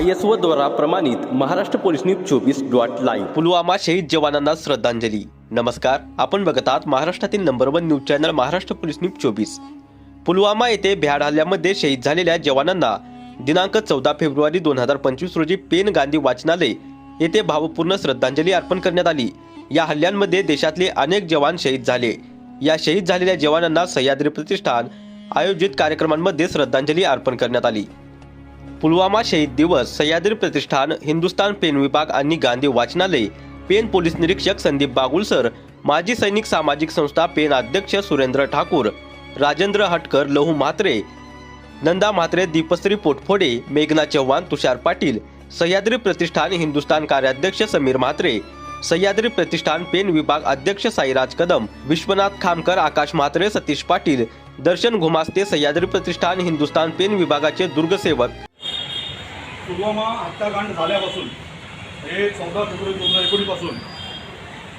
I S O द्वारा प्रमाणित Maharashtra police news चोवीस डॉट लाईव्ह. पुलवामा शहीद जवानांना श्रद्धांजली. नमस्कार आपण बघत आहात महाराष्ट्रातील number one news channel Maharashtra police news चोवीस. पुलवामा येथे भ्याड हल्ल्यामध्ये शहीद झालेल्या जवानांना दिनांक चौदा फेब्रुवारी दोन हजार पंचवीस रोजी पेन गांधी वाचनालय येथे भावपूर्ण श्रद्धांजली अर्पण करण्यात आली. या हल्ल्यांमध्ये देशातले अनेक जवान शहीद झाले. या शहीद झालेल्या जवानांना सह्याद्री प्रतिष्ठान आयोजित कार्यक्रमांमध्ये श्रद्धांजली अर्पण करण्यात आली. पुलवामा शहीद दिवस सह्याद्री प्रतिष्ठान हिंदुस्तान पेन विभाग आणि गांधी वाचनालय पेन पोलीस निरीक्षक संदीप बागुलसर माजी सैनिक सामाजिक संस्था पेन अध्यक्ष सुरेंद्र ठाकूर राजेंद्र हटकर लहू म्हात्रे नंदा म्हात्रे दीपश्री पोटफोडे मेघना चव्हाण तुषार पाटील सह्याद्री प्रतिष्ठान हिंदुस्तान कार्याध्यक्ष समीर म्हात्रे सह्याद्री प्रतिष्ठान पेन विभाग अध्यक्ष साईराज कदम विश्वनाथ खामकर आकाश म्हात्रे सतीश पाटील दर्शन घुमास्ते सह्याद्री प्रतिष्ठान हिंदुस्तान पेन विभागाचे दुर्गसेवक पुलवामा हत्याकांड झाल्यापासून हे चौदा फेब्रुवारी दोन हजार एकोणीसपासून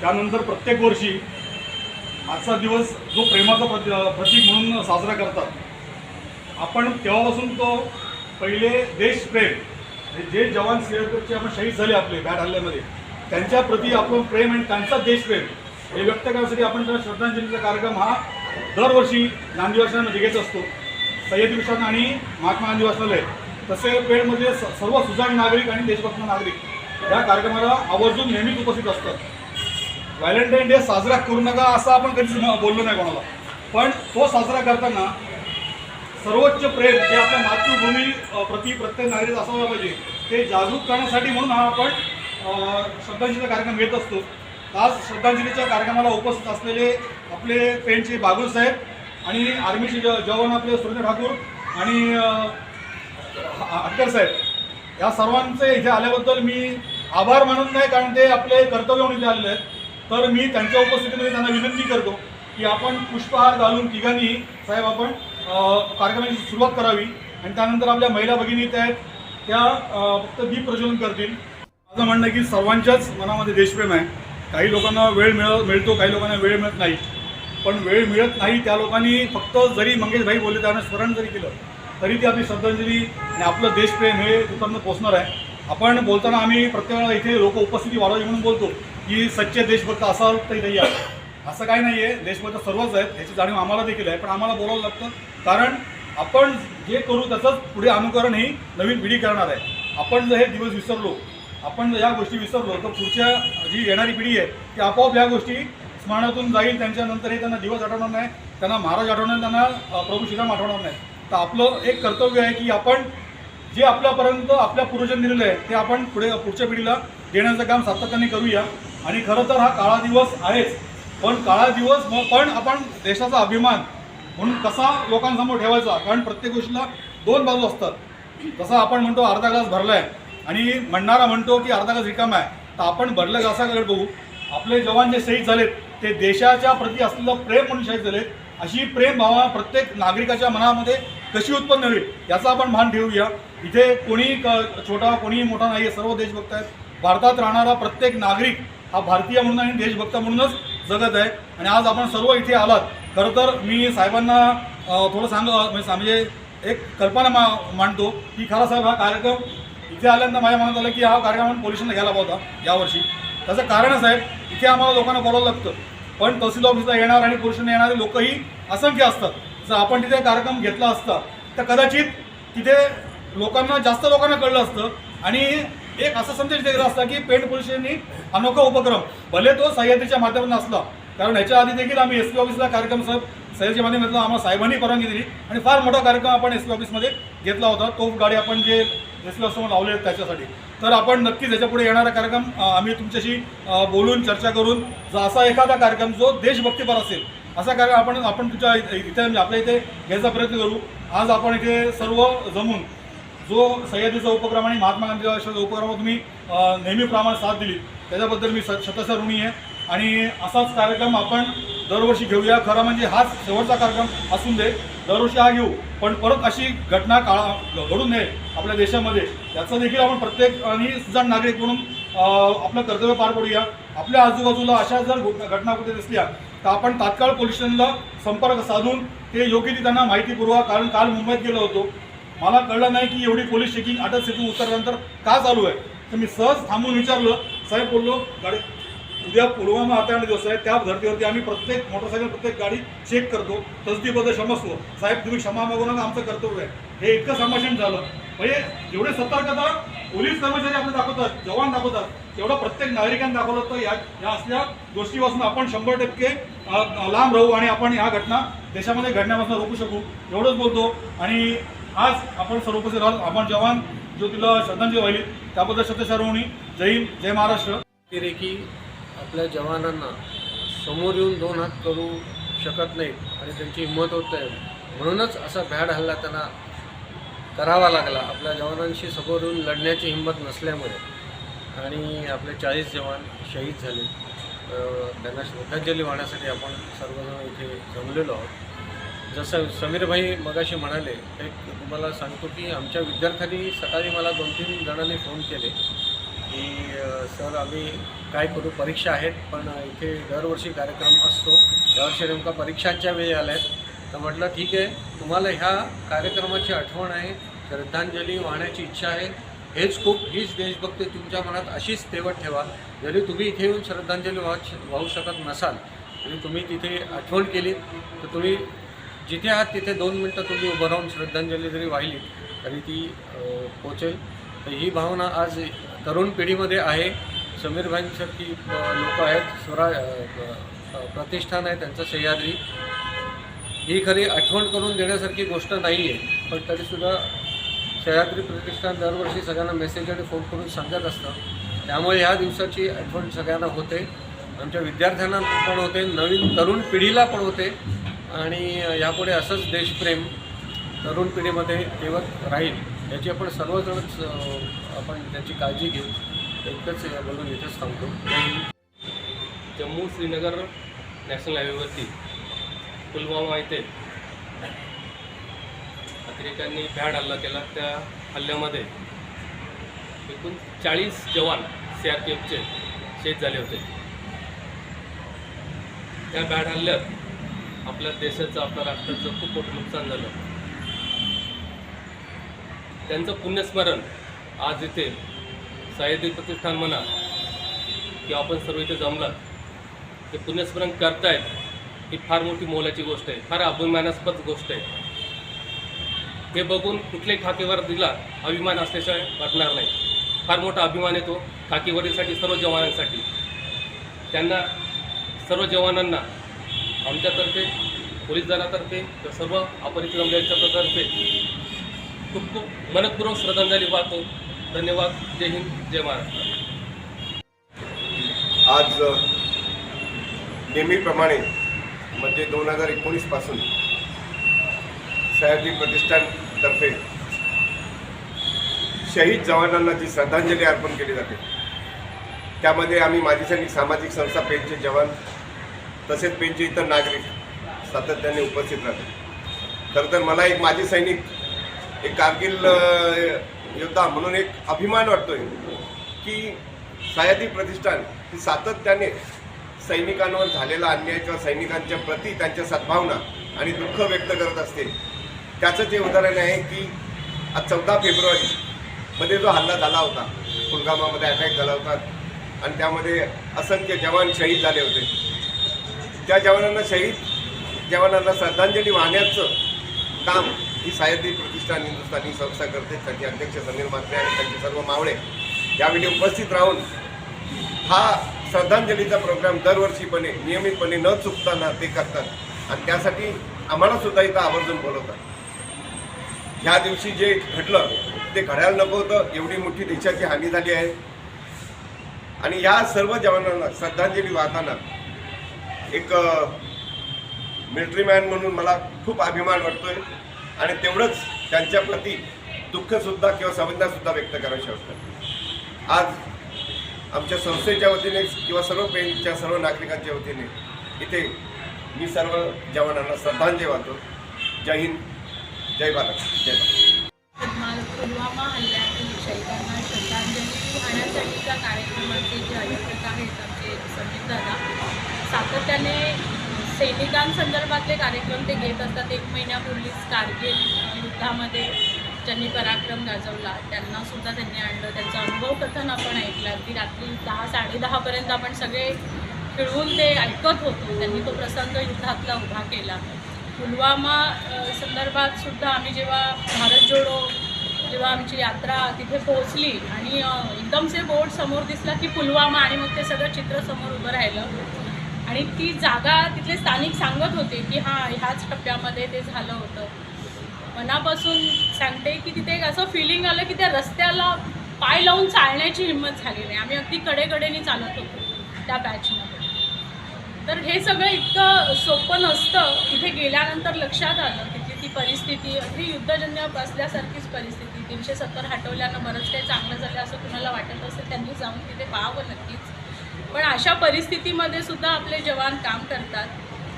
त्यानंतर प्रत्येक वर्षी आजचा दिवस जो प्रेमाचा प्रति प्रतीक म्हणून साजरा करतात. आपण तेव्हापासून तो पहिले देशप्रेम हे जे जवान सिंहगडचे आपण शहीद झाले आपले बॅट हल्ल्यामध्ये त्यांच्या प्रती आपण प्रेम आणि त्यांचा देशप्रेम हे व्यक्त करण्यासाठी आपण त्या श्रद्धांजलीचा कार्यक्रम हा दरवर्षी गांधी वाचनामध्ये घेत असतो. सह्याद्री विशाल आणि महात्मा गांधी वाचनालय. तसे पेडमध्ये स- सर्व सुजाण नागरिक आणि देशभक्त नागरिक या कार्यक्रमाला आवर्जून नेहमीच उपस्थित असतात. व्हॅलेंटाईन डे साजरा करू नका असं आपण कधीच बोललो नाही कोणाला. पण तो साजरा करताना सर्वोच्च प्रेम जे आपल्या मातृभूमी प्रति प्रत्येक नागरिक असायला पाहिजे ते जागरूक करण्यासाठी म्हणून हा आपण श्रद्धांजलीचा कार्यक्रम घेत असतो. आज श्रद्धांजलीच्या कार्यक्रमाला उपस्थित असलेले आपले पेंटचे बागुल साहेब आणि आर्मीचे ज जवान आपले सुरेंद्र ठाकूर आणि अटकर साहेब या सर्वांचे इथे आल्याबद्दल मी आभार मानत नाही कारण ते आपले कर्तव्य म्हणून इथे आलेले आहेत. तर मी त्यांच्या उपस्थितीमध्ये त्यांना विनंती करतो की आपण पुष्पहार घालून तिघांनी साहेब आपण कार्यक्रमाची सुरुवात करावी आणि त्यानंतर आपल्या महिला भगिनी त्या आहेत त्या फक्त दीप प्रज्वलन करतील. माझं म्हणणं आहे की सर्वांच्याच मनामध्ये देशप्रेम आहे. काही लोकांना वेळ मिळ मिळतो काही लोकांना वेळ मिळत नाही. पण वेळ मिळत नाही त्या लोकांनी फक्त जरी मंगेशभाई बोलले त्यांना स्मरण जरी केलं तरी ती आपली श्रद्धांजली आणि आपलं देशप्रेम हे लोकांना पोचणार आहे. आपण बोलताना आम्ही प्रत्येक वेळेला इथे लोक उपस्थिती वाढवावी म्हणून बोलतो की सच्चे देशभक्त असाल तरी नाही आहे असं काही नाही आहे देशभक्त सर्वच आहेत. याची जाणीव आम्हाला देखील आहे. पण आम्हाला बोलावं लागतं. कारण आपण जे करू त्याचंच पुढे अनुकरण ही नवीन पिढी करणार आहे. आपण जर हे दिवस विसरलो आपण जर ह्या गोष्टी विसरलो तर पुढच्या जी येणारी पिढी आहे ती आपोआप ह्या गोष्टी स्मरणातून जाईल. त्यांच्यानंतर हे त्यांना दिवस आठवणार नाही. त्यांना महाराज आठवणार त्यांना प्रभू श्रीराम आठवणार नाही. तर आपलं एक कर्तव्य आहे की आपण जे आपल्यापर्यंत आपल्या पूर्वजांनी दिलेलं आहे ते आपण पुढे पुढच्या पिढीला देण्याचं काम सातत्याने करूया. आणि खरं तर हा काळा दिवस आहेच. पण काळा दिवस पण आपण देशाचा अभिमान म्हणून कसा लोकांसमोर ठेवायचा? कारण प्रत्येक गोष्टीला दोन बाजू असतात. जसं आपण म्हणतो अर्धा ग्लास आहे आणि म्हणणारा म्हणतो की अर्धा ग्लास रिकामा आहे. तर आपण भरल्या ग्लासाकडे बघू. आपले जवान जे शहीद झालेत ते देशाच्या प्रती असलेलं प्रेम म्हणून शहीद झालेत. अशी प्रेम भावना प्रत्येक नागरिकाच्या मनामध्ये कशी उत्पन्न होईल याचा आपण भान ठेवूया इथे कोणी क- छोटा कोणीही मोठा नाही आहे सर्व देशभक्त आहेत. भारतात राहणारा प्रत्येक नागरिक हा भारतीय म्हणून आणि देशभक्त म्हणूनच जगत आहे. आणि आज आपण सर्व इथे आलात. खरं तर मी साहेबांना थोडं सांग म्हणजे म्हणजे एक कल्पना मा मांडतो की खरा साहेब हा कार्यक्रम इथे आल्यानंतर माझ्या मनात आलं की हा कार्यक्रम आपण पोलिसांना घ्यायला हवा होता यावर्षी. त्याचं कारणच आहे इथे आम्हाला लोकांना बोलावं लागतं. पण तहसील ऑफिसला येणार आणि पोलिसांना येणारे लोकही असंख्य असतात. जर आपण तिथे कार्यक्रम घेतला असता तर कदाचित तिथे लोकांना जास्त लोकांना कळलं असतं. आणि एक असा संदेश दिला असता की पेंट पोलिसांनी अनोखा उपक्रम भले तो सह्याद्रीच्या माध्यमातून असला कारण ह्याच्या आधी देखील आम्ही एस पी ऑफिसला कार्यक्रम साहेब सह्याच्या माध्यमातून आम्हाला साहेबांनी परवानगी दिली. आणि फार मोठा कार्यक्रम आपण एस पी ऑफिसमध्ये घेतला होता. तो गाडी आपण जे एस पी ऑफिसमधून लावले आहेत त्याच्यासाठी. तर आपण नक्कीच याच्यापुढे येणारा कार्यक्रम आम्ही तुमच्याशी बोलून चर्चा करून जो असा एखादा कार्यक्रम जो देशभक्तीपर असेल असा कार्य आपण आपण तुझ्या इथे इथे म्हणजे आपल्या इथे घ्यायचा प्रयत्न करू. आज आपण इथे सर्व जमून जो सह्याद्रीचा उपक्रम आणि महात्मा गांधी आश्रमाचा उपक्रम तुम्ही नेहमीप्रमाणे साथ दिली त्याच्याबद्दल मी स शतशः ऋणी आहे. आणि असाच कार्यक्रम आपण दरवर्षी घेऊया. खरं म्हणजे हाच शेवटचा कार्यक्रम असून दे दरवर्षी हा घेऊ. पण परत अशी घटना काळा घडू नये आपल्या देशामध्ये. याचं देखील आपण प्रत्येक आणि सुजाण नागरिक म्हणून आपलं कर्तव्य पार पडूया. आपल्या आजूबाजूला अशा जर घटना कुठे दिसल्या तर आपण तात्काळ पोलीस स्टेशनला संपर्क साधून ते योग्य ती त्यांना माहिती पुरवा. कारण काल मुंबईत गेलो होतो. मला कळलं नाही की एवढी पोलीस चेकिंग अटक सेतू उतरल्यानंतर का चालू आहे. तर मी सहज थांबून विचारलं साहेब बोललो गाडी उद्या पुलवामा हाताळणे दिवस आहे. त्या धर्तीवरती आम्ही प्रत्येक मोटरसायकल प्रत्येक गाडी चेक करतो. तसदीबद्दल क्षमस्व साहेब तुम्ही क्षमा मागू नका. आमचं कर्तव्य आहे. हे इतकं संभाषण झालं. म्हणजे जेवढे सतर्कता पोलीस कर्मचारी आपले दाखवतात जवान दाखवतात. तेवढं प्रत्येक नागरिकांनी दाखवलं तर या या असल्या गोष्टीपासून आपण शंभर टक्के लांब राहू आणि आपण ह्या घटना देशामध्ये घडण्यापासून रोखू शकू. एवढंच बोलतो. आणि आज आपण सर्व उपस्थित आपण जवान ज्योतीला श्रद्धांजली वाहिली. त्याबद्दल सत्यशर्वणी जय हिंद जय महाराष्ट्र. अतिरेकी आपल्या जवानांना समोर येऊन दोन हात करू शकत नाहीत आणि त्यांची हिंमत होत नाही म्हणूनच असा भ्याड हल्ला त्यांना करावा लागला. आपल्या जवानांशी समोरून लढण्याची हिंमत नसल्यामुळे. आणि आपले चाळीस जवान शहीद झाले. त्यांना श्रद्धांजली वाहण्यासाठी आपण सर्वजण इथे जमलेलो आहोत. जसं समीरभाई मगाशी म्हणाले एक तुम्हाला सांगतो की आमच्या विद्यार्थ्यांनी सकाळी मला दोन तीन जणांनी फोन केले की सर आम्ही काय करू? परीक्षा आहेत पण इथे दरवर्षी कार्यक्रम असतो. यावर्षी नेमका परीक्षांच्या वेळी आल्या आहेत तर म्हटलं ठीक आहे. तुम्हाला ह्या कार्यक्रमाची आठवण आहे. श्रद्धांजली वाहण्याची इच्छा आहे. हेच खूप हीच देशभक्ती तुमच्या मनात अशीच तेवत ठेवा. जरी तुम्ही इथे येऊन श्रद्धांजली वाह वाहू शकत नसाल तरी तुम्ही तिथे आठवण केली तर तुम्ही जिथे आहात तिथे दोन मिनटं तुम्ही उभं राहून श्रद्धांजली जरी वाहिली तरी ती पोचेल. तर ही भावना आज तरुण पिढीमध्ये आहे. समीरभाईंसारखी लोक आहेत स्वरा प्रतिष्ठान आहे त्यांचं सह्याद्री. ही खरी आठवण करून देण्यासारखी गोष्ट नाही आहे पण तरीसुद्धा सह्याद्री प्रतिष्ठान दरवर्षी सगळ्यांना मेसेज आणि फोन करून सांगत असतं. त्यामुळे ह्या दिवसाची आठवण सगळ्यांना होते. आमच्या विद्यार्थ्यांना पण होते नवीन तरुण पिढीला पण होते. आणि यापुढे असंच देशप्रेम तरुण पिढीमध्ये ठेवत राहील याची आपण सर्वजणच आपण त्याची काळजी घेऊ एकच बोलून इथेच सांगतो जम्मू श्रीनगर नॅशनल हायवेवरती पुलवामा येथे अतिरेक्यांनी भ्याड हल्ला केला त्या हल्ल्यामध्ये. एकूण चाळीस जवान सी आर पी एफचे शहीद झाले होते. त्या भ्याड हल्ल्यात आपल्या देशाचं आपल्या राष्ट्राचं खूप मोठं नुकसान झालं. त्यांचं पुण्यस्मरण आज इथे सह्याद्री प्रतिष्ठान म्हणा की आपण सर्व इथे जमलात ते पुण्यस्मरण करतायत ही फार मोठी मोलाची गोष्ट आहे. फार अभिमानास्पद गोष्ट आहे. हे बघून कुठल्याही खाकीवर दिला अभिमान असल्याशिवाय वाटणार नाही. फार मोठा अभिमान येतो खाकीवरीसाठी सर्व जवानांसाठी. त्यांना सर्व जवानांना आमच्यातर्फे पोलीस दलातर्फे तर सर्व अपरिचित यांच्यातर्फे खूप खूप मनपूर्वक श्रद्धांजली वाहतो. धन्यवाद. जय हिंद. जय महाराष्ट्र. आज नेहमीप्रमाणे म्हणजे दोन हजार एकोणीसपासून सह्याद्री तर्फे शहीद जवानांना जी श्रद्धांजली अर्पण केली जाते त्यामध्ये आम्ही माजी सैनिक सामाजिक संस्था पेनचे जवान तसेच पेनचे इतर नागरिक सातत्याने उपस्थित राहतात. खरं तर मला एक माजी सैनिक एक कारगिल योद्धा म्हणून एक अभिमान वाटतोय की सह्याद्री प्रतिष्ठान ही सातत्याने सैनिकांवर झालेला अन्याय किंवा सैनिकांच्या प्रती त्यांच्या सद्भावना आणि दुःख व्यक्त करत असते. त्याचं जे उदाहरण आहे की आज चौदा फेब्रुवारीमध्ये जो हल्ला झाला होता पुलगामामध्ये अटॅक झाला होता आणि त्यामध्ये असंख्य जवान शहीद झाले होते. त्या जवानांना शहीद जवानांना श्रद्धांजली वाहण्याचं काम ही सायदी प्रतिष्ठान हिंदुस्थानी संस्था करते. त्याचे अध्यक्ष समीर मात्रे आणि त्यांचे सर्व मावळे यावेळी उपस्थित राहून हा श्रद्धांजलीचा प्रोग्राम दरवर्षीपणे नियमितपणे न चुकताना ते करतात. आणि त्यासाठी आम्हाला सुद्धा इथं आवर्जून बोलवतात. ह्या दिवशी जे घडलं ते घडायला नको होतं एवढी मोठी देशाची हानी झाली आहे. आणि या सर्व जवानांना श्रद्धांजली वाहताना एक मिलिटरीमॅन म्हणून मला खूप अभिमान वाटतोय. आणि तेवढंच त्यांच्याप्रती दुःखसुद्धा किंवा संवेदनासुद्धा व्यक्त करायची वाटतं आज आमच्या संस्थेच्या वतीने किंवा सर्व पेनच्या सर्व नागरिकांच्या वतीने इथे मी सर्व जवानांना श्रद्धांजली वाहतो. जय हिंद. जय भारत जय भारत. पुलवामा हल्ल्यातील शहीदांना श्रद्धांजली. वाहण्यासाठीच्या कार्यक्रमाचे जे आयोजक आहेत आमचे समीर दादा सातत्याने सैनिकांसंदर्भातले कार्यक्रम ते घेत असतात. एक महिन्यापूर्वीच कारगिल युद्धामध्ये ज्यांनी पराक्रम गाजवला त्यांना सुद्धा त्यांनी आणलं. त्यांचा अनुभव कथन आपण ऐकलं अगदी रात्री दहा साडेदहापर्यंत आपण सगळे खिळवून ते ऐकत होतो. त्यांनी तो प्रसंग युद्धातला उभा केला. पुलवामा संदर्भात सुद्धा आम्ही जेव्हा भारत जोडो जेव्हा आमची यात्रा तिथे पोहोचली आणि एकदम से बोर्ड समोर दिसला की पुलवामा आणि मग ते सगळं चित्र समोर उभं राहिलं. आणि ती जागा तिथले स्थानिक सांगत होते की हां ह्याच टप्प्यामध्ये ते झालं होतं. मनापासून सांगते की तिथे एक असं फिलिंग आलं की त्या रस्त्याला पाय लावून चालण्याची हिंमत झाली नाही. आम्ही अगदी कडेकडेने चालत होतो त्या बॅचमध्ये तर हे सगळं इतकं सोपं नसतं. इथे गेल्यानंतर लक्षात आलं तिथली ती परिस्थिती अगदी युद्धजन्य असल्यासारखीच परिस्थिती तीनशे सत्तर हटवल्यानं बरंच काही चांगलं झालं असं कुणाला वाटत असेल त्यांनी जाऊन तिथे पाहावं नक्कीच. पण अशा परिस्थितीमध्ये सुद्धा आपले जवान काम करतात.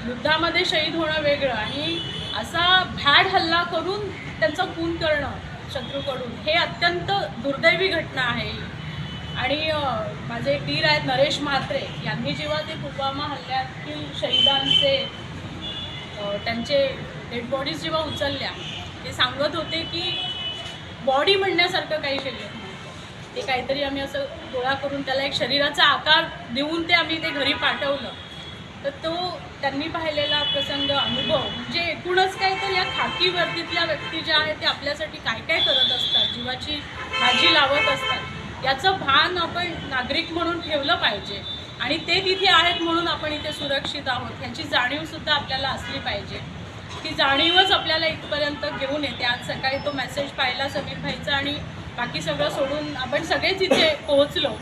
युद्धामध्ये शहीद होणं वेगळं आणि असा भॅड हल्ला करून त्यांचा खून करणं शत्रूकडून हे अत्यंत दुर्दैवी घटना आहे. आणि माझे एक आहेत नरेश म्हात्रे. यांनी जेव्हा ते पुलवामा हल्ल्यातील शहीदांचे त्यांचे डेड बॉडीज जेव्हा उचलल्या ते सांगत होते की बॉडी म्हणण्यासारखं काही शरीर ते काहीतरी आम्ही असं गोळा करून त्याला एक शरीराचा आकार देऊन ते आम्ही ते घरी पाठवलं. तर तो त्यांनी पाहिलेला प्रसंग अनुभव म्हणजे एकूणच काय तर या खाकी वर्दीतल्या व्यक्ती ज्या आहेत ते आपल्यासाठी काय काय करत असतात जीवाची भाजी लावत असतात. याचं भान आपण नागरिक म्हणून ठेवलं पाहिजे. आणि ते तिथे आहेत म्हणून आपण इथे सुरक्षित आहोत. ह्याची जाणीवसुद्धा आपल्याला असली पाहिजे. ती जाणीवच आपल्याला इथपर्यंत घेऊन येते. आज सकाळी तो मेसेज पाहिला समीर भाईचा आणि बाकी सगळं सोडून आपण सगळेच इथे पोहोचलो.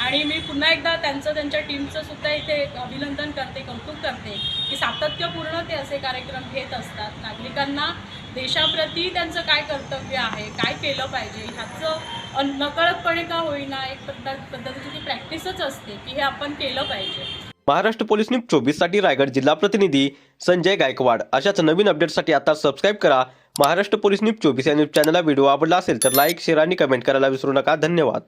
आणि मी पुन्हा एकदा त्यांचं त्यांच्या टीमचं सुद्धा इथे अभिनंदन करते कौतुक करते की सातत्यपूर्ण ते असे कार्यक्रम घेत असतात. नागरिकांना देशाप्रती त्यांचं काय कर्तव्य आहे काय केलं पाहिजे ह्याचं अन- नकळतपणे का होईना एक पद्धत पद्धतीची ती प्रॅक्टिसच असते की हे आपण केलं पाहिजे. महाराष्ट्र पोलीस न्यूज चोवीससाठी रायगड जिल्हा प्रतिनिधी संजय गायकवाड. अशाच नवीन अपडेटसाठी आता सबस्क्राईब करा. महाराष्ट्र पोलीस न्यूज चोवीस या न्यूज चॅनलला व्हिडिओ आवडला असेल तर लाईक शेअर आणि कमेंट करायला विसरू नका. धन्यवाद.